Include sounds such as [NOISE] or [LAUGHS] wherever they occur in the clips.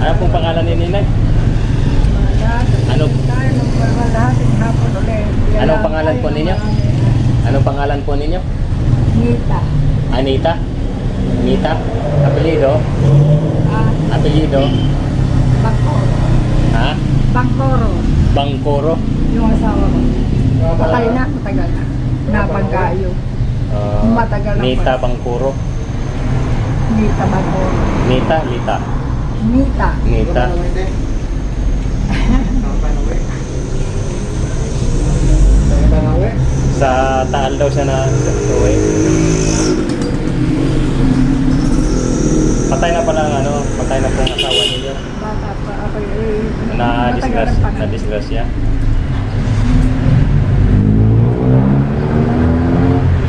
Ano pong pangalan ni Ninay? Ano? Anong pangalan po ninyo? Anong pangalan po ninyo? Nita. Anita? Anita? Apelido? Ah, Apelido? Bangkoro. Ha? Bangkoro. Bangkoro? Yung asawa ko. Patay na, matagal na. Napagkayo. Uh, Matagal na Nita. Bangkoro? Nita Bangkoro. Nita? Lita? Nita. Nita? Sa Taal daw siya na uwi. Patay na pala ang ano, patay na po ang asawa ninyo. Bata pa ako eh. Na matagal disgrace, pa na disgrasya.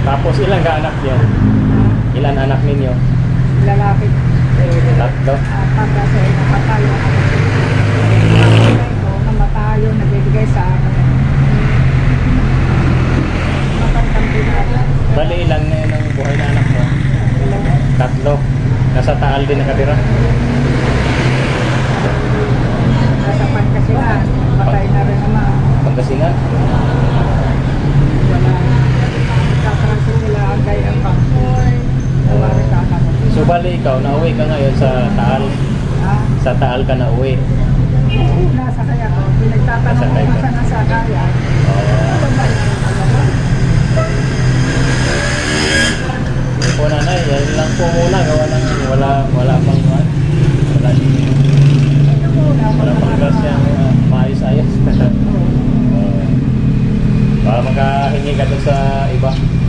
Tapos ilang ka anak niyo? Ilan anak ninyo? Lalaki. Tatlo. Ah, pagka sa namatay yung Namatay yung nabibigay sa akin. Matandang binata. Bali ilan na yun ang buhay na anak mo? Tatlo. Nasa Taal din nakatira. Nasa Pangasinan. Matay na rin naman. Pangasinan. Wala. Nagkakaroon sila ang bali ikaw, nauwi ka ngayon sa Taal. Sa Taal ka nauwi. Oo, nasa kaya ko. Pinagtatanong ko kung saan nasa kaya. Oh. po nanay, yan lang po muna. Gawa ng wala wala pang ano. wala wala pang gas yan. Ano. maayos-ayos [LAUGHS] oh. baka makahingi ka doon sa iba.